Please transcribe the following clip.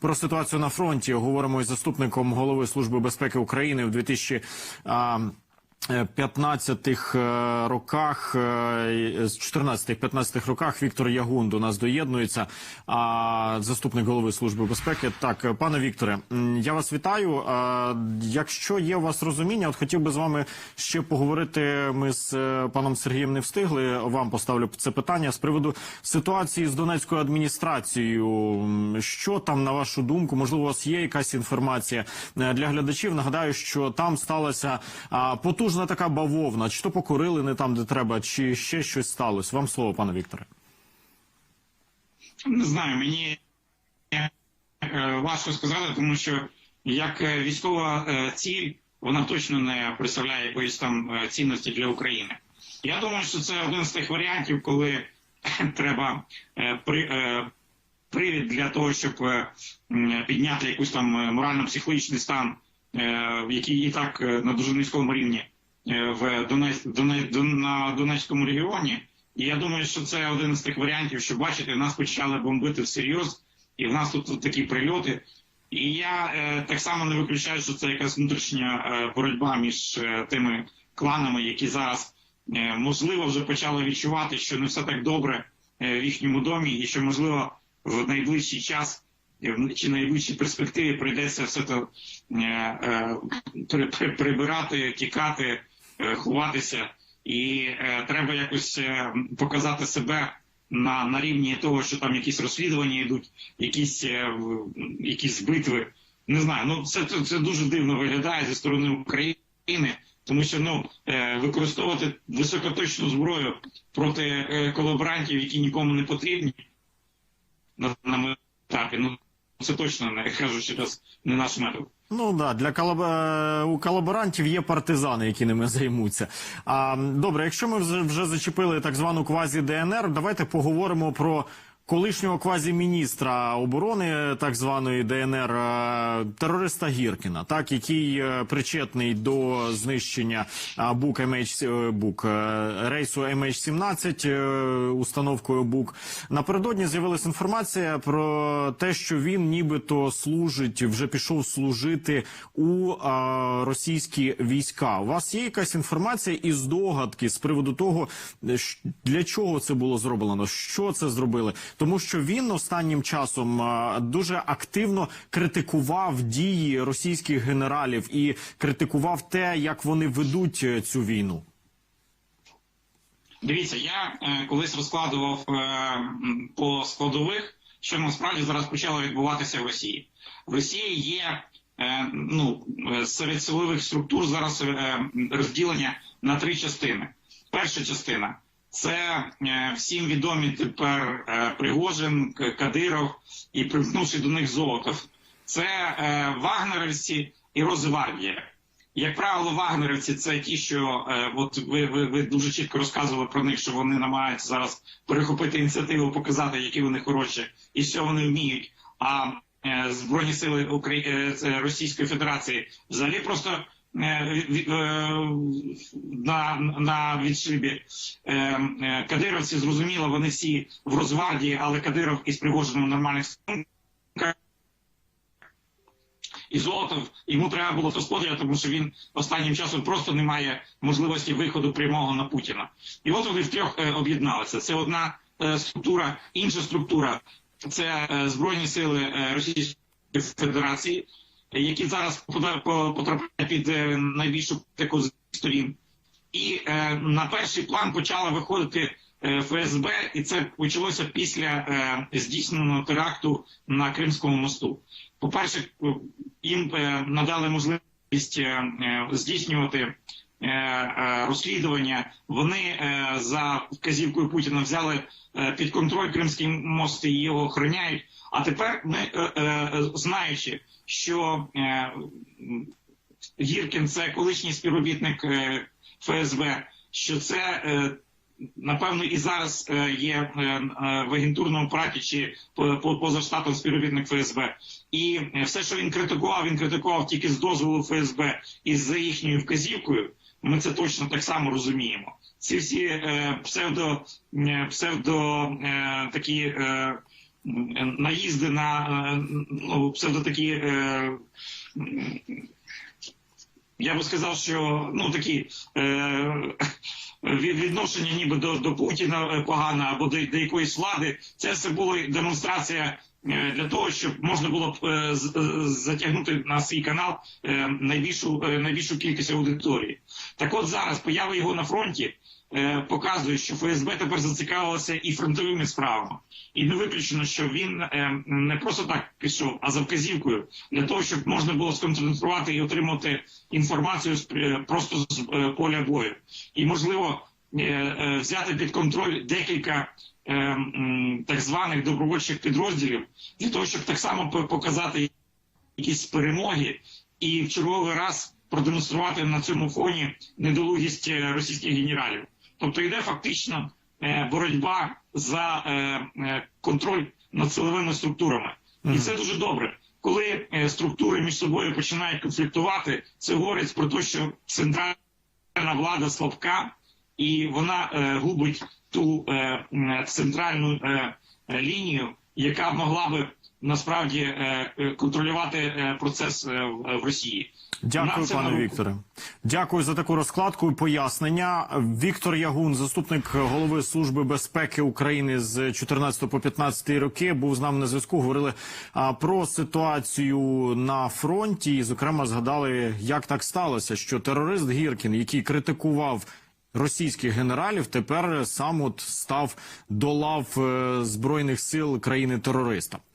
про ситуацію на фронті. Говоримо із заступником голови служби безпеки України в 2000 а, 15-х е, роках, е, з 14-15 роках Віктор Ягун до нас доєднується. А заступник голови служби безпеки. Так, е, пане Вікторе, я вас вітаю. Якщо є у вас розуміння, от хотів би з вами ще поговорити. Ми з е, паном Сергієм не встигли. Вам поставлю це питання з приводу ситуації з Донецькою адміністрацією. Що там на вашу думку? Можливо, у вас є якась інформація Е, для глядачів? Нагадаю, що там сталася а, потужна така бавовна. Чи то покорили не там, де треба, чи ще щось сталося? Вам слово, пане Вікторе. Не знаю, мені е, важко сказати, тому що як е, військова е, ціль, вона точно не представляє якоїсь там цінності для України. Я думаю, що це один з тих варіантів, коли треба при, привід для того, щоб підняти якусь там морально-психологічний стан, який і так на дуже низькому рівні в Донець, на Донецькому регіоні. І я думаю, що це один з тих варіантів, що бачите, нас почали бомбити всерйоз, і в нас тут такі прильоти. І я е, так само не виключаю, що це якась внутрішня е, боротьба між е, тими кланами, які зараз е, можливо вже почали відчувати, що не все так добре е, в їхньому домі, і що можливо в найближчий час е, чи найближчій перспективі прийдеться все це е, е, при- при- прибирати, тікати, е, ховатися. І е, треба якось е, показати себе на, на рівні того, що там якісь розслідування йдуть, якісь, е, якісь битви. Не знаю, ну це, це, дуже дивно виглядає зі сторони України, тому що ну використовувати високоточну зброю проти колаборантів, які нікому не потрібні на, на етапі. Ну це точно не кажу ще не наш метод. Ну да, для колаб... е, у колаборантів є партизани, які ними займуться. А добре, якщо ми вже, зачепили так звану квазі ДНР, давайте поговоримо про колишнього квазі-міністра оборони так званої ДНР е, терориста Гіркіна, так який е, причетний до знищення БУК е, БУК е, рейсу MH17 е, установкою БУК. Напередодні з'явилася інформація про те, що він нібито служить, вже пішов служити у російські війська. У вас є якась інформація і здогадки з приводу того, для чого це було зроблено, що це зробили? Тому що він останнім часом дуже активно критикував дії російських генералів і критикував те, як вони ведуть е, цю війну. Дивіться, я е, колись розкладував е, по складових, що насправді зараз почало відбуватися в Росії. В Росії є е, ну, е, серед силових структур зараз е, розділення на три частини. Перша частина це е, всім відомі тепер е, Пригожин, Кадиров і примкнувши до них Золотов. Це е, вагнерівці і Росгвардія. Як правило, вагнерівці це ті, що от ви, ви, ви дуже чітко розказували про них, що вони намагаються зараз перехопити ініціативу, показати, які вони хороші і що вони вміють. А збройні сили Російської Федерації взагалі просто на, на відшибі е, е, кадировці зрозуміло, вони всі в Росгвардії, але Кадиров із Пригожином нормальних стосунках. І Золотов йому треба було господаря, тому що він останнім часом просто не має можливості виходу прямого на Путіна. І от вони втрьох е, об'єдналися. Це одна е, структура, інша структура це е, Збройні сили е, Російської Федерації, е, які зараз по- потрапляють під е, найбільшу таку з сторін. І е, на перший план почала виходити е, ФСБ, і це почалося після е, здійсненого теракту на Кримському мосту. По-перше, е, їм надали можливість здійснювати розслідування. Вони е, за вказівкою Путіна взяли е, під контроль Кримський мост і його охороняють. А тепер ми, е, е, знаючи, що е, Гіркін це колишній співробітник е, ФСБ, що це е, напевно і зараз е, є е, е, в агентурному апараті чи по- по- поза штатом співробітник ФСБ. І е, все, що він критикував, він критикував тільки з дозволу ФСБ і за їхньою вказівкою. Ми це точно так само розуміємо. Ці всі е, псевдо, е, псевдо е, такі е, наїзди на е, ну, псевдо такі. Е, я би сказав, що ну такі е, відношення ніби до, до Путіна е, погано або до, до якоїсь влади, це все було демонстрація для того, щоб можна було б е, е, затягнути на свій канал е, найбільшу, е, найбільшу кількість аудиторії. Так от зараз поява його на фронті е, показує, що ФСБ тепер зацікавилося і фронтовими справами. І не виключено, що він е, не просто так пішов, а за вказівкою для того, щоб можна було сконцентрувати і отримати інформацію е, просто з е, поля бою, і можливо е, е, взяти під контроль декілька е, так званих добровольчих підрозділів для того, щоб так само показати якісь перемоги і в черговий раз продемонструвати на цьому фоні недолугість е, російських генералів. Тобто йде фактично е, боротьба за е, е, контроль над силовими структурами, і це дуже добре. Коли е, структури між собою починають конфліктувати, це говорить про те, що центральна влада слабка, і вона е, губить ту е, центральну е, лінію, яка могла би насправді контролювати е, процес е, в Росії. Дякую, пане. Вікторе. Дякую за таку розкладку і пояснення. Віктор Ягун, заступник голови служби безпеки України з 14 по 15 роки, був з нами на зв'язку. Говорили а, про ситуацію на фронті. І, зокрема, згадали, як так сталося, що терорист Гіркін, який критикував. Російських генералів тепер сам от став до лав е, збройних сил країни терориста.